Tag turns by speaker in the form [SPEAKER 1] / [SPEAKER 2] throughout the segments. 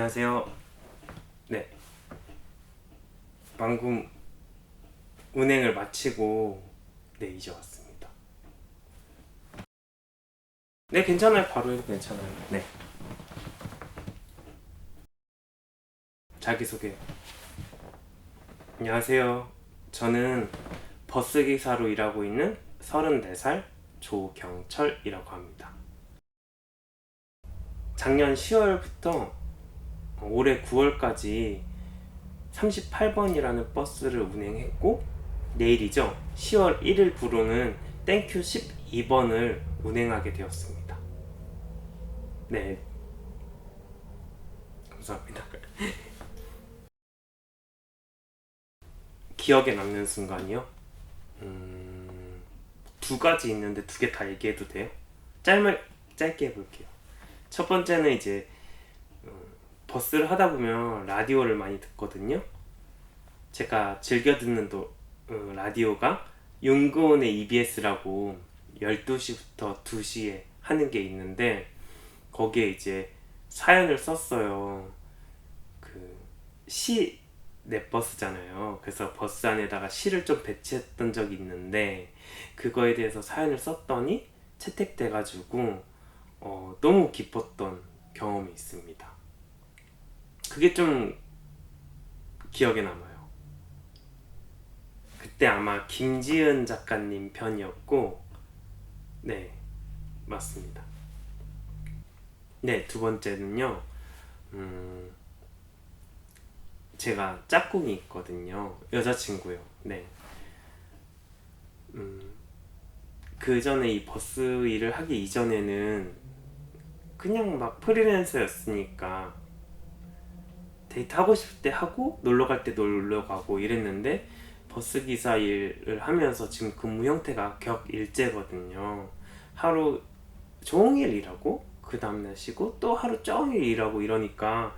[SPEAKER 1] 안녕하세요. 네. 방금 운행을 마치고 네 이제 왔습니다. 네 괜찮아요. 바로 해도 괜찮아요. 네. 자기 소개. 안녕하세요. 저는 버스 기사로 일하고 있는 34살 조경철이라고 합니다. 작년 10월부터 올해 9월까지 38번이라는 버스를 운행했고 내일이죠. 10월 1일부로는 땡큐 12번을 운행하게 되었습니다. 네. 감사합니다. 기억에 남는 순간이요? 음, 두 가지 있는데 두 개 다 얘기해도 돼요? 짧게, 짧게 해볼게요. 첫 번째는 이제 어, 버스를 하다 보면 라디오를 많이 듣거든요. 제가 즐겨 듣는 또 어, 라디오가 윤고은의 EBS라고 12시부터 2시에 하는 게 있는데 거기에 이제 사연을 썼어요. 그 시 넷버스잖아요. 그래서 버스 안에다가 시를 좀 배치했던 적이 있는데 그거에 대해서 사연을 썼더니 채택돼가지고 어, 너무 기뻤던 경험이 있습니다. 그게 좀 기억에 남아요. 그때 아마 김지은 작가님 편이었고, 네, 맞습니다. 네, 두 번째는요, 음, 제가 짝꿍이 있거든요. 여자친구요. 네. 음, 그 전에 이 버스 일을 하기 이전에는 그냥 막 프리랜서였으니까 데이트 하고 싶을 때 하고 놀러 갈 때 놀러 가고 이랬는데 버스 기사 일을 하면서 지금 근무 형태가 격일제거든요. 하루 종일 일하고 그 다음날 쉬고 또 하루 종일 일하고 이러니까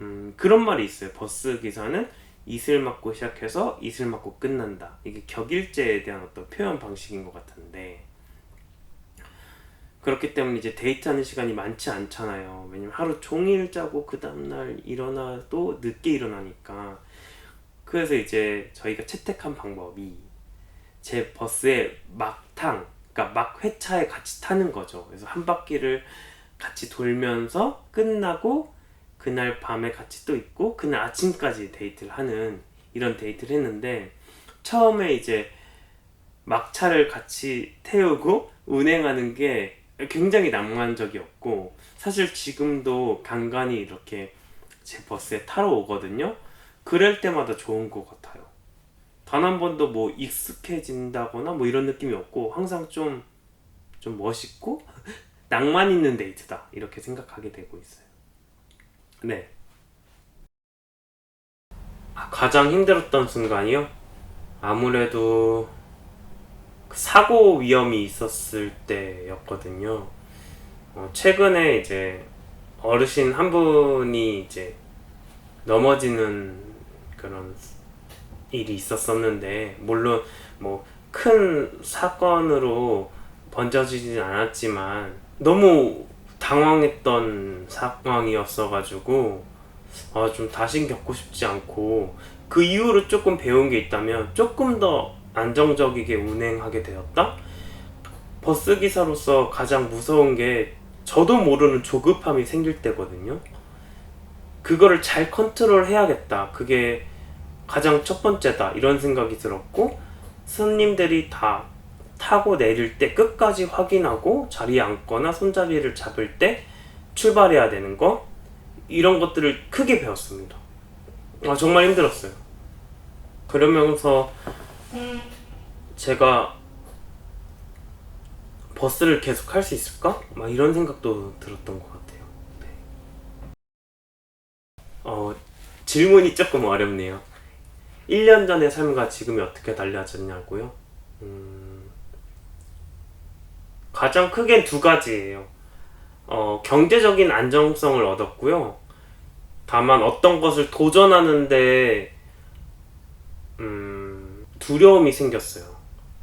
[SPEAKER 1] 음, 그런 말이 있어요. 버스 기사는 이슬 맞고 시작해서 이슬 맞고 끝난다. 이게 격일제에 대한 어떤 표현 방식인 것 같은데 그렇기 때문에 이제 데이트하는 시간이 많지 않잖아요. 왜냐면 하루 종일 자고 그 다음날 일어나도 늦게 일어나니까. 그래서 이제 저희가 채택한 방법이 제 버스에 막탕, 그러니까 막 회차에 같이 타는 거죠. 그래서 한 바퀴를 같이 돌면서 끝나고 그날 밤에 같이 또 있고 그날 아침까지 데이트를 하는 이런 데이트를 했는데 처음에 이제 막차를 같이 태우고 운행하는 게 굉장히 낭만적이었고 사실 지금도 간간히 이렇게 제 버스에 타러 오거든요. 그럴 때마다 좋은 것 같아요. 단 한 번도 뭐 익숙해진다거나 뭐 이런 느낌이 없고 항상 좀좀 멋있고 낭만 있는 데이트다 이렇게 생각하게 되고 있어요. 네. 아, 가장 힘들었던 순간이요? 아무래도 그 사고 위험이 있었을 때였거든요. 어, 최근에 이제 어르신 한 분이 이제 넘어지는 그런 일이 있었었는데, 물론 뭐 큰 사건으로 번져지진 않았지만, 너무 당황했던 상황이었어가지고, 아, 좀 다신 겪고 싶지 않고, 그 이후로 조금 배운 게 있다면, 조금 더 안정적이게 운행하게 되었다? 버스 기사로서 가장 무서운 게 저도 모르는 조급함이 생길 때거든요. 그거를 잘 컨트롤 해야겠다. 그게 가장 첫 번째다. 이런 생각이 들었고, 손님들이 다 타고 내릴 때 끝까지 확인하고 자리에 앉거나 손잡이를 잡을 때 출발해야 되는 거, 이런 것들을 크게 배웠습니다. 아, 정말 힘들었어요. 그러면서 제가 버스를 계속 할 수 있을까? 막 이런 생각도 들었던 것 같아요. 네. 어, 질문이 조금 어렵네요. 1년 전의 삶과 지금이 어떻게 달라졌냐고요? 음, 가장 크게 두 가지예요. 어, 경제적인 안정성을 얻었고요. 다만 어떤 것을 도전하는데 음, 두려움이 생겼어요.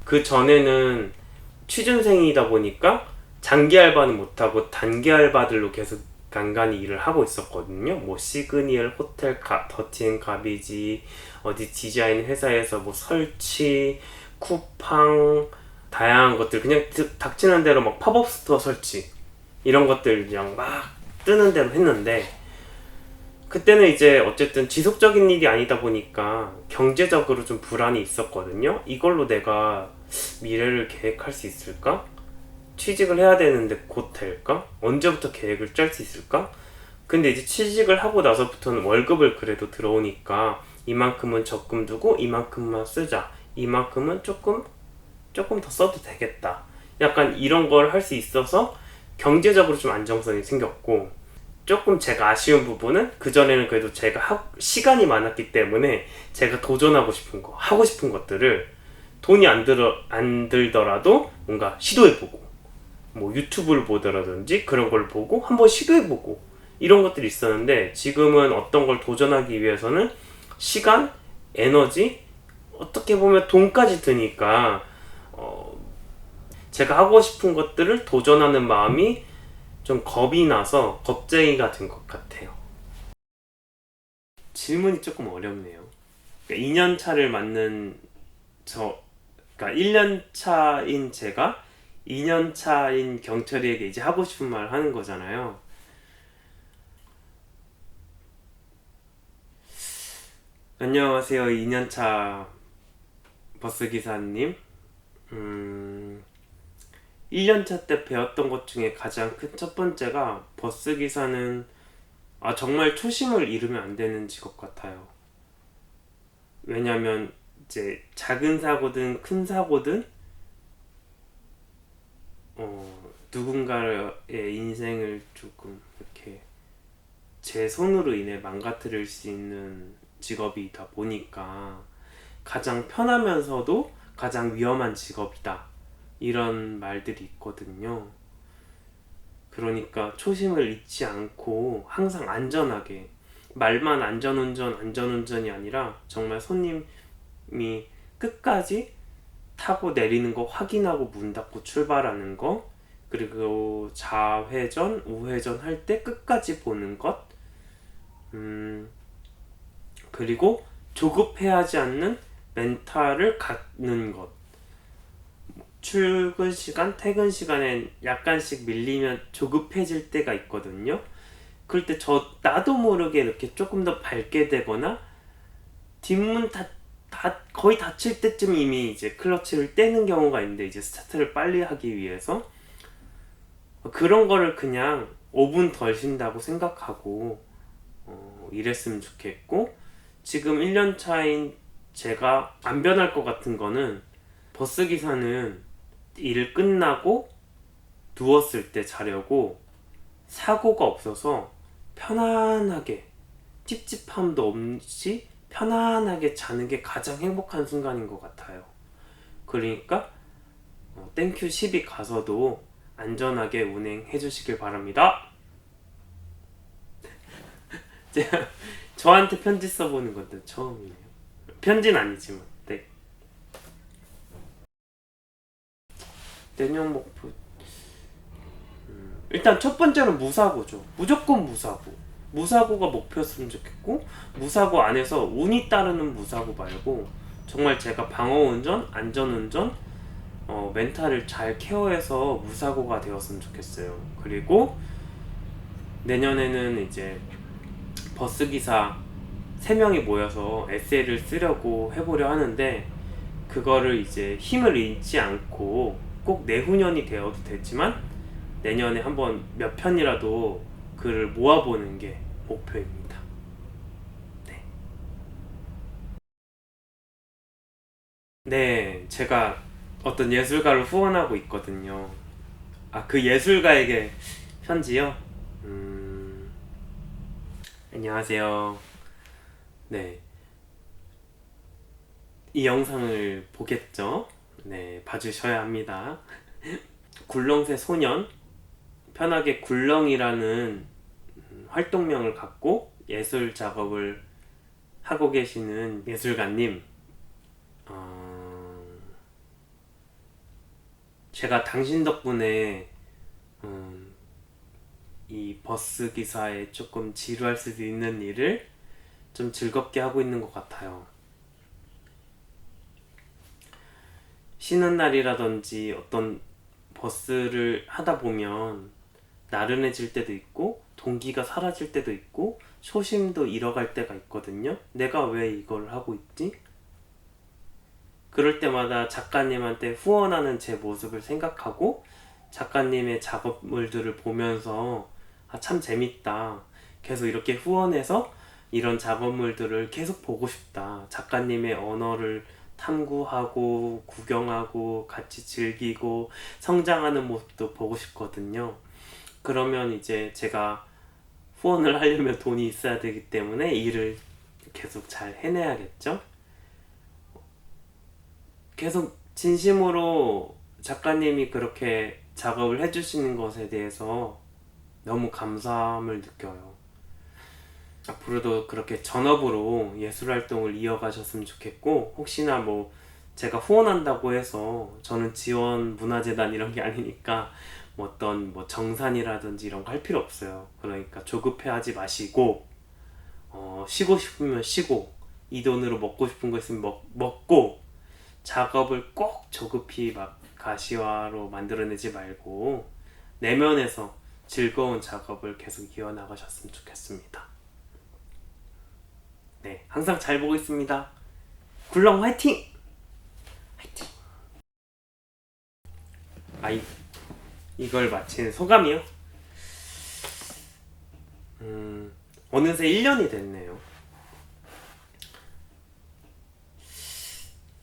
[SPEAKER 1] 그 전에는 취준생이다 보니까 장기 알바는 못하고 단기 알바들로 계속 간간히 일을 하고 있었거든요. 뭐 시그니엘 호텔 가, 더티앤 가비지 어디 디자인 회사에서 뭐 설치 쿠팡 다양한 것들 그냥 드- 닥치는 대로 막 팝업 스토어 설치 이런 것들 그냥 막 뜨는 대로 했는데 그때는 이제 어쨌든 지속적인 일이 아니다 보니까 경제적으로 좀 불안이 있었거든요. 이걸로 내가 미래를 계획할 수 있을까? 취직을 해야 되는데 곧 될까? 언제부터 계획을 짤 수 있을까? 근데 이제 취직을 하고 나서부터는 월급을 그래도 들어오니까 이만큼은 적금 두고 이만큼만 쓰자. 이만큼은 조금 조금 더 써도 되겠다. 약간 이런 걸 할 수 있어서 경제적으로 좀 안정성이 생겼고 조금 제가 아쉬운 부분은 그전에는 그래도 제가 하, 시간이 많았기 때문에 제가 도전하고 싶은 거, 하고 싶은 것들을 돈이 안 들어 안 들더라도 뭔가 시도해보고 뭐 유튜브를 보더라든지 그런 걸 보고 한번 시도해보고 이런 것들이 있었는데 지금은 어떤 걸 도전하기 위해서는 시간, 에너지, 어떻게 보면 돈까지 드니까 어, 제가 하고 싶은 것들을 도전하는 마음이 좀 겁이 나서 겁쟁이가 된 것 같아요. 질문이 조금 어렵네요. 그러니까 2년 차를 맞는 저, 그러니까 1년 차인 제가 2년 차인 경철이에게 이제 하고 싶은 말 하는 거잖아요. 안녕하세요, 2년 차 버스 기사님. 음, 1년차 때 배웠던 것 중에 가장 큰 첫 번째가 버스 기사는 아, 정말 초심을 잃으면 안 되는 직업 같아요. 왜냐면 이제 작은 사고든 큰 사고든 어, 누군가의 인생을 조금 이렇게 제 손으로 인해 망가뜨릴 수 있는 직업이다 보니까 가장 편하면서도 가장 위험한 직업이다. 이런 말들이 있거든요. 그러니까 초심을 잃지 않고 항상 안전하게 말만 안전운전 안전운전이 아니라 정말 손님이 끝까지 타고 내리는 거 확인하고 문 닫고 출발하는 거 그리고 좌회전 우회전 할 때 끝까지 보는 것 음, 그리고 조급해하지 않는 멘탈을 갖는 것 출근 시간, 퇴근 시간엔 약간씩 밀리면 조급해질 때가 있거든요. 그럴 때 저 나도 모르게 이렇게 조금 더 밟게 되거나 뒷문 다, 다 거의 닫힐 때쯤 이미 이제 클러치를 떼는 경우가 있는데 이제 스타트를 빨리 하기 위해서 그런 거를 그냥 5분 덜 쉰다고 생각하고 어, 이랬으면 좋겠고 지금 1년 차인 제가 안 변할 것 같은 거는 버스 기사는 일 끝나고 누웠을 때 자려고 사고가 없어서 편안하게 찝찝함도 없이 편안하게 자는 게 가장 행복한 순간인 것 같아요. 그러니까 어, 땡큐 10이 가서도 안전하게 운행해 주시길 바랍니다. 제가 저한테 편지 써보는 것도 처음이에요. 편지는 아니지만, 네. 내년 목표. 음, 일단 첫 번째는 무사고죠. 무조건 무사고. 무사고가 목표였으면 좋겠고, 무사고 안에서 운이 따르는 무사고 말고, 정말 제가 방어운전, 안전운전, 어, 멘탈을 잘 케어해서 무사고가 되었으면 좋겠어요. 그리고 내년에는 이제 버스 기사 3명이 모여서 에세이를 쓰려고 해보려 하는데 그거를 이제 힘을 잃지 않고 꼭 내후년이 되어도 되지만 내년에 한번 몇 편이라도 글을 모아보는 게 목표입니다. 네. 네, 제가 어떤 예술가를 후원하고 있거든요. 아, 그 예술가에게 편지요? 음, 안녕하세요. 네. 이 영상을 보겠죠? 네, 봐주셔야 합니다. 굴렁쇠 소년, 편하게 굴렁이라는 음, 활동명을 갖고 예술 작업을 하고 계시는 예술가님, 어, 제가 당신 덕분에 음, 이 버스 기사에 조금 지루할 수도 있는 일을 좀 즐겁게 하고 있는 것 같아요. 쉬는 날이라든지 어떤 버스를 하다 보면 나른해질 때도 있고 동기가 사라질 때도 있고 초심도 잃어갈 때가 있거든요. 내가 왜 이걸 하고 있지? 그럴 때마다 작가님한테 후원하는 제 모습을 생각하고 작가님의 작업물들을 보면서 아, 참 재밌다. 계속 이렇게 후원해서 이런 작업물들을 계속 보고 싶다. 작가님의 언어를 탐구하고 구경하고 같이 즐기고 성장하는 모습도 보고 싶거든요. 그러면 이제 제가 후원을 하려면 돈이 있어야 되기 때문에 일을 계속 잘 해내야겠죠? 계속 진심으로 작가님이 그렇게 작업을 해주시는 것에 대해서 너무 감사함을 느껴요. 앞으로도 그렇게 전업으로 예술 활동을 이어가셨으면 좋겠고, 혹시나 뭐 제가 후원한다고 해서 저는 지원 문화재단 이런 게 아니니까 뭐 어떤 뭐 정산이라든지 이런 거 할 필요 없어요. 그러니까 조급해 하지 마시고, 어, 쉬고 싶으면 쉬고, 이 돈으로 먹고 싶은 거 있으면 먹, 먹고, 작업을 꼭 조급히 막 가시화로 만들어내지 말고, 내면에서 즐거운 작업을 계속 이어나가셨으면 좋겠습니다. 네, 항상 잘 보고 있습니다. 굴렁 화이팅! 화이팅! 아 이, 이걸 마친 소감이요? 음, 어느새 1년이 됐네요.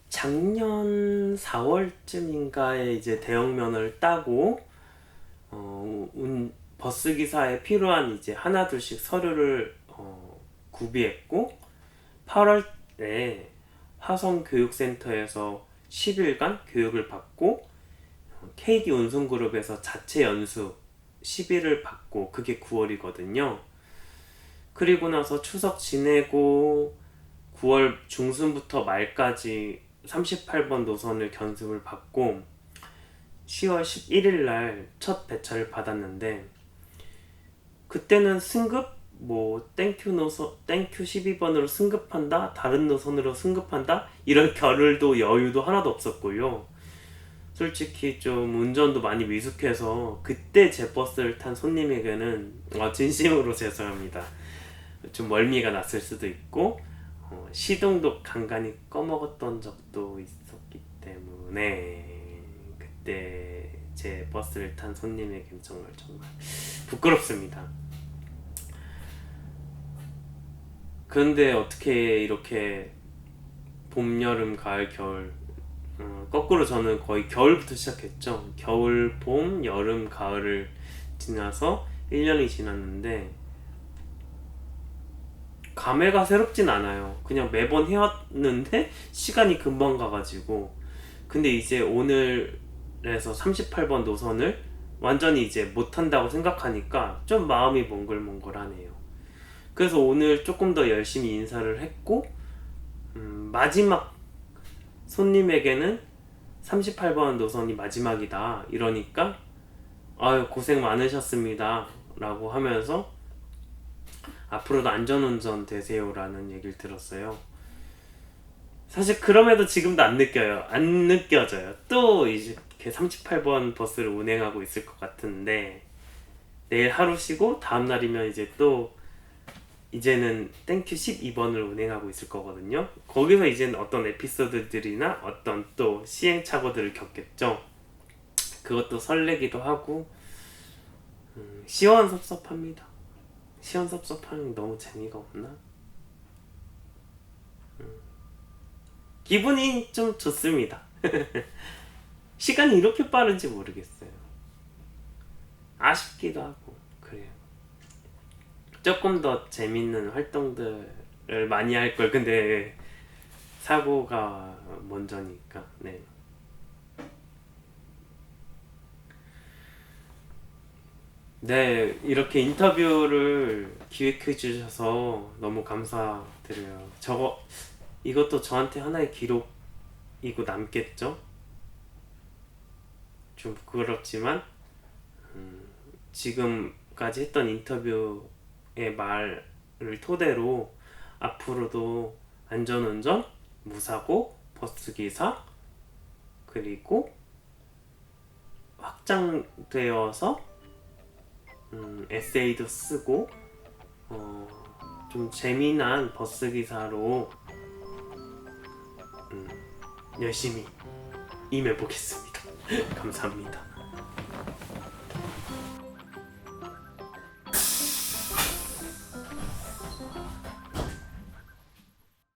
[SPEAKER 1] 작년 4월쯤인가에 이제 대형면허를 따고 어, 운, 버스 기사에 필요한 이제 하나 둘씩 서류를 어, 구비했고 8월에 화성 교육센터에서 10일간 교육을 받고 KD 운송그룹에서 자체 연수 10일을 받고 그게 9월이거든요. 그리고 나서 추석 지내고 9월 중순부터 말까지 38번 노선을 견습을 받고 10월 11일 날 첫 배차를 받았는데 그때는 승급 뭐 땡큐 노선 땡큐 12번으로 승급한다 다른 노선으로 승급한다 이런 겨를도 여유도 하나도 없었고요 솔직히 좀 운전도 많이 미숙해서 그때 제 버스를 탄 손님에게는 어, 진심으로 죄송합니다 좀 멀미가 났을 수도 있고 어, 시동도 간간히 꺼먹었던 적도 있었기 때문에 그때 제 버스를 탄 손님에게는 정말 정말 부끄럽습니다. 그런데 어떻게 이렇게 봄, 여름, 가을, 겨울 어, 거꾸로 저는 거의 겨울부터 시작했죠. 겨울, 봄, 여름, 가을을 지나서 1년이 지났는데 감회가 새롭진 않아요. 그냥 매번 해왔는데 시간이 금방 가가지고 근데 이제 오늘에서 38번 노선을 완전히 이제 못한다고 생각하니까 좀 마음이 몽글몽글하네요. 그래서 오늘 조금 더 열심히 인사를 했고 음, 마지막 손님에게는 38번 노선이 마지막이다 이러니까 아유 고생 많으셨습니다 라고 하면서 앞으로도 안전운전 되세요 라는 얘기를 들었어요. 사실 그럼에도 지금도 안 느껴요. 안 느껴져요. 또 이렇게 38번 버스를 운행하고 있을 것 같은데 내일 하루 쉬고 다음 날이면 이제 또 이제는 땡큐 12번을 운행하고 있을 거거든요. 거기서 이제는 어떤 에피소드들이나 어떤 또 시행착오들을 겪겠죠. 그것도 설레기도 하고 음, 시원섭섭합니다. 시원섭섭하는 게 너무 재미가 없나? 음. 기분이 좀 좋습니다. 시간이 이렇게 빠른지 모르겠어요. 아쉽기도 하고. 조금 더 재밌는 활동들을 많이 할 걸. 근데 사고가 먼저니까. 네. 네, 이렇게 인터뷰를 기획해 주셔서 너무 감사드려요. 저거 이것도 저한테 하나의 기록이고 남겠죠? 좀 부끄럽지만 음, 지금 지금까지 했던 인터뷰의 말을 토대로 앞으로도 안전운전, 무사고, 버스기사 그리고 확장되어서 음, 에세이도 쓰고 어, 좀 재미난 버스기사로 음, 열심히 임해보겠습니다. 감사합니다.